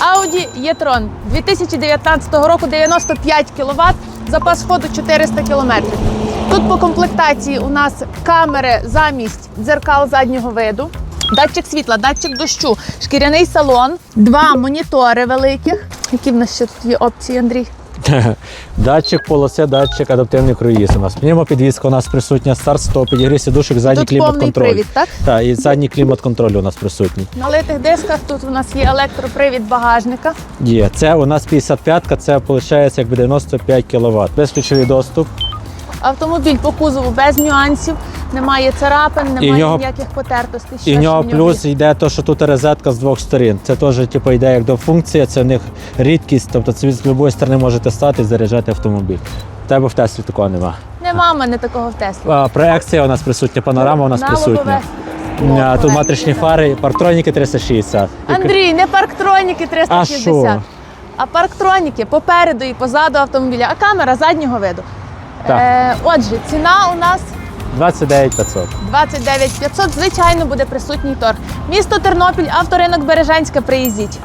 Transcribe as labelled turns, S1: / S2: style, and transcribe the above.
S1: Audi e-tron 2019 року 95 кВт, запас ходу 400 км. Тут по комплектації у нас камери замість дзеркал заднього виду, датчик світла, датчик дощу, шкіряний салон, два монітори великих. Які в нас ще тут є опції, Андрій?
S2: Датчик полоси, датчик адаптивний круїз у нас. Пневмопідвізка у нас присутня, старт стоп, підігрів сідушок, задній
S1: Тут повний
S2: клімат-контроль.
S1: привід, так?
S2: Так, і задній клімат-контроль у нас присутній.
S1: На литих дисках тут у нас є електропривід багажника.
S2: Є. Це у нас 55-ка, це виходить якби 95 кВт. Безключовий доступ.
S1: Автомобіль по кузову без нюансів, немає царапин, немає
S2: в нього-
S1: ніяких потертостей.
S2: І в нього плюс йде те, що тут розетка з двох сторін. Це теж типу, йде як до функція, це в них рідкість, тобто це з будь-якої сторони можете стати і заряджати автомобіль. Тебе в Теслі такого нема.
S1: Нема в мене такого в Теслі.
S2: А, проекція у нас присутня, панорама у нас
S1: На
S2: присутня.
S1: лобове
S2: Тут матричні фари, парктроніки 360.
S1: Андрій, не парктроніки 360,
S2: А що?
S1: а парктроніки попереду і позаду автомобіля, а камера заднього виду.
S2: Так.
S1: Е, отже, ціна у нас
S2: 29 500.
S1: 29 500. Звичайно, буде присутній торг. Місто Тернопіль, авторинок Бережанська. Приїздіть.